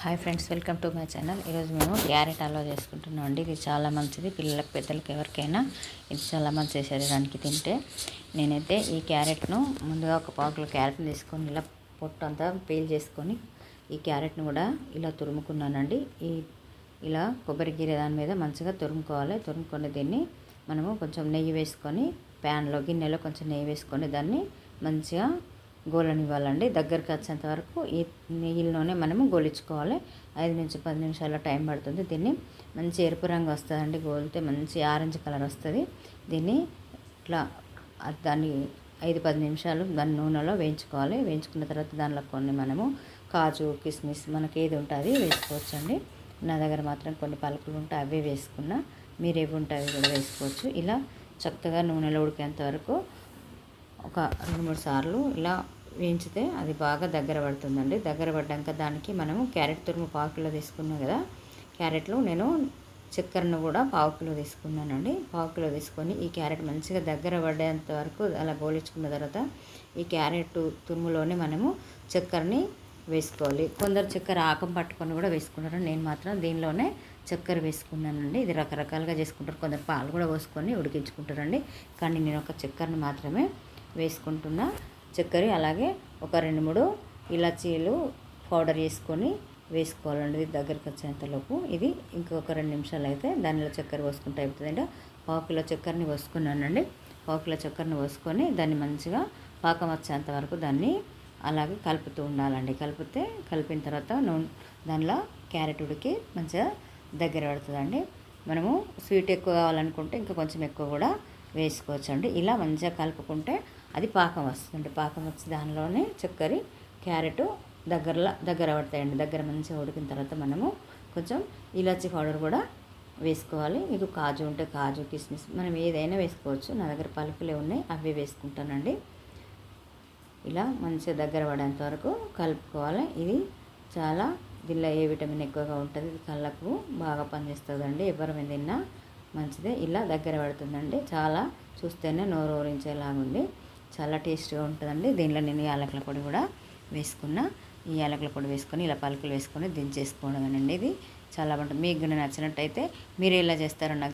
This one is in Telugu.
Hi friends welcome to my channel. ఈరోజు మేము క్యారెట్ హల్వా చేసుకుంటున్నాం అండి. ఇది చాలా మంచిది పిల్లలకు పెద్దలకు ఎవరికైనా ఇది చాలా మంచిది శరీరానికి తింటే. నేనైతే ఈ క్యారెట్ను ముందుగా ఒక పాకులో క్యారెట్ని తీసుకొని ఇలా పొట్టు అంతా పీల్ చేసుకొని ఈ క్యారెట్ను కూడా ఇలా తురుముకున్నానండి. ఈ ఇలా కొబ్బరి గిరి దాని మీద మంచిగా తురుముకోవాలి. తురుముకొని దీన్ని మనము కొంచెం నెయ్యి వేసుకొని ప్యాన్లో గిన్నెలో కొంచెం నెయ్యి వేసుకొని దాన్ని మంచిగా గోలనివ్వాలండి. దగ్గరికి వచ్చేంత వరకు ఈ నెయ్యిలోనే మనము గోలించుకోవాలి. ఐదు నుంచి పది నిమిషాల టైం పడుతుంది దీన్ని. మంచి ఎరుపు రంగు వస్తుందండి గోలితే మంచి ఆరెంజ్ కలర్ వస్తుంది. దీన్ని ఇట్లా దాన్ని ఐదు పది నిమిషాలు దాని నూనెలో వేయించుకోవాలి. వేయించుకున్న తర్వాత దానిలో కొన్ని మనము కాజు కిస్మిస్ మనకి ఏది ఉంటుంది వేసుకోవచ్చండి. నా దగ్గర మాత్రం కొన్ని పలుకులు ఉంటాయి అవే వేసుకున్నా మీరు ఏవి ఉంటాయి అవి కూడా వేసుకోవచ్చు. ఇలా చక్కగా నూనెలో ఉడికేంత వరకు ఒక రెండు మూడు సార్లు ఇలా వేయించితే అది బాగా దగ్గర పడుతుందండి. దగ్గర పడ్డాక దానికి మనము క్యారెట్ తురుము పావు కిలో తీసుకున్నాం కదా క్యారెట్లు నేను చక్కెరను కూడా పావు కిలో తీసుకున్నానండి. పావు కిలో తీసుకొని ఈ క్యారెట్ మంచిగా దగ్గర పడేంత వరకు అలా గోలించుకున్న తర్వాత ఈ క్యారెట్ తురుములోనే మనము చక్కెరని వేసుకోవాలి. కొందరు చక్కెర ఆకం పట్టుకొని కూడా వేసుకుంటారు. నేను మాత్రం దీనిలోనే చక్కెర వేసుకున్నానండి. ఇది రకరకాలుగా చేసుకుంటారు. కొందరు పాలు కూడా పోసుకొని ఉడికించుకుంటారండి. కానీ నేను ఒక చక్కెరని మాత్రమే వేసుకుంటున్నా. చక్కెర అలాగే ఒక రెండు మూడు ఇలాచీలు పౌడర్ వేసుకొని వేసుకోవాలండి ఇది దగ్గరికి వచ్చేంతలోపు ఇది ఇంకొక రెండు నిమిషాలు అయితే దానిలో చక్కెర పోసుకుంటే అయిపోతుందండి. పావు కిలో చక్కెరని పోసుకున్నానండి. పావు కిలో చక్కెరని పోసుకొని దాన్ని మంచిగా పాకం వచ్చేంత వరకు దాన్ని అలాగే కలుపుతూ ఉండాలండి. కలిపితే కలిపిన తర్వాత నూనె దానిలో క్యారెట్ ఉడికి మంచిగా దగ్గర పడుతుందండి. మనము స్వీట్ ఎక్కువ కావాలనుకుంటే ఇంకా కొంచెం ఎక్కువ కూడా వేసుకోవచ్చండి. ఇలా మంచిగా కలుపుకుంటే అది పాకం వస్తుందండి. పాకం వచ్చి దానిలోనే చక్కెర క్యారెట్ దగ్గరలో దగ్గర పడతాయండి. దగ్గర మంచిగా ఉడికిన తర్వాత మనము కొంచెం ఇలాచి పౌడర్ కూడా వేసుకోవాలి. మీకు కాజు ఉంటే కాజు కిస్మిస్ మనం ఏదైనా వేసుకోవచ్చు. నా దగ్గర పలుకులే ఉన్నాయి. అవి వేసుకుంటానండి. ఇలా మంచిగా దగ్గర పడేంత వరకు కలుపుకోవాలి. ఇది చాలా దీనిలో ఏ విటమిన్ ఎక్కువగా ఉంటుంది? ఇది కళ్ళకు బాగా పనిచేస్తుందండి. ఎవరు తిన్నా మంచిదే. ఇలా దగ్గర పడుతుందండి. చాలా చూస్తేనే నోరు ఊరించేలాగుంది. చాలా టేస్ట్గా ఉంటుందండి. దీనిలో నేను యాలకుల పొడి కూడా వేసుకున్న. ఈ యాలకుల పొడి వేసుకొని ఇలా పలుకులు వేసుకొని దించేసుకోవడం అండి ఇది. చాలా బాగుంటుంది. మీకు నచ్చినట్టయితే మీరు ఇలా చేస్తారో నాకు